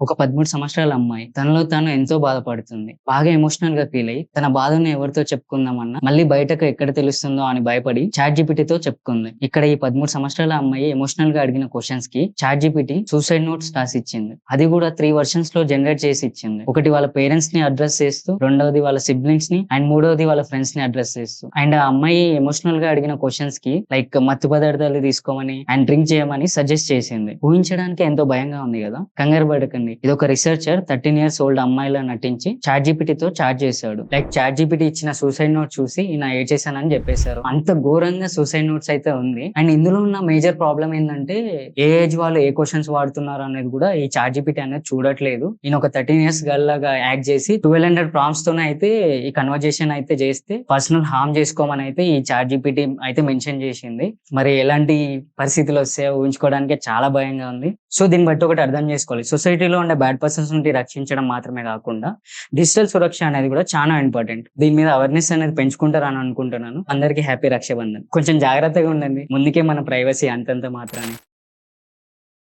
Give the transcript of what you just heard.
ఒక పదమూడు సంవత్సరాల అమ్మాయి. తనలో తాను ఎంతో బాధపడుతుంది. బాగా ఎమోషనల్గా ఫీల్ అయ్యి తన బాధను ఎవరితో చెప్పుకుందామన్నా మళ్ళీ బయటకు ఎక్కడ తెలుస్తుందో అని భయపడి చాట్ జీపీటీతో చెప్పుకుంది. ఇక్కడ ఈ పదమూడు సంవత్సరాల అమ్మాయి ఎమోషనల్గా అడిగిన క్వశ్చన్స్కి చాట్ జీపీటీ సూసైడ్ నోట్స్ రాసి ఇచ్చింది అది కూడా త్రీ వర్షన్స్లో జనరేట్ చేసి ఇచ్చింది ఒకటి వాళ్ళ పేరెంట్స్ని అడ్రస్ చేస్తూ రెండవది వాళ్ళ సిబ్లింగ్స్ని అండ్ మూడవది వాళ్ళ ఫ్రెండ్స్ని అడ్రస్ చేస్తూ. అండ్ ఆ అమ్మాయి ఎమోషనల్గా అడిగిన క్వశ్చన్స్కి లైక్ మత్తు పదార్థాలు తీసుకోమని అండ్ డ్రింక్ చేయమని సజెస్ట్ చేసింది. ఊహించడానికి ఎంతో భయంగా ఉంది కదా? కంగారు పడకండి. ఇది ఒక రీసెర్చర్ థర్టీన్ ఇయర్స్ ఓల్డ్ అమ్మాయిలా నటించి చాట్ జీపీటీతో చాట్ చేశాడు. లైక్ చాట్ జీపీటీ ఇచ్చిన సూసైడ్ నోట్ చూసి ఈయన ఏ చేశానని చెప్పేశారు. అంత ఘోరంగా సూసైడ్ నోట్స్ అయితే ఉంది. అండ్ ఇందులో ఉన్న మేజర్ ప్రాబ్లం ఏంటంటే ఏ ఏజ్ వాళ్ళు ఏ క్వశ్చన్స్ వాడుతున్నారు అనేది కూడా ఈ చాట్ జీపీటీ అనేది చూడట్లేదు. ఈయన ఒక థర్టీన్ ఇయర్స్ గర్ల్ లాగా యాక్ట్ చేసి ట్వెల్వ్ హండ్రెడ్ ప్రామ్స్ తోనే అయితే ఈ కన్వర్జేషన్ అయితే చేస్తే పర్సనల్ హార్మ్ చేసుకోమని అయితే ఈ చాట్ జీపీటీ అయితే మెన్షన్ చేసింది. మరి ఎలాంటి పరిస్థితులు వస్తాయో ఊహించుకోవడానికి చాలా భయంగా ఉంది. సో దీన్ని బట్టి ఒకటి అర్థం చేసుకోవాలి. సొసైటీలో ఉండే బ్యాడ్ పర్సన్స్ నుండి రక్షించడం మాత్రమే కాకుండా డిజిటల్ సురక్ష అనేది కూడా చాలా ఇంపార్టెంట్ దీని మీద అవేర్నెస్ అనేది పెంచుకుంటారని అనుకుంటున్నాను. అందరికీ హ్యాపీ రక్షాబంధన్. కొంచెం జాగ్రత్తగా ఉండండి. ముందుకే మన ప్రైవసీ అంతంత మాత్రమే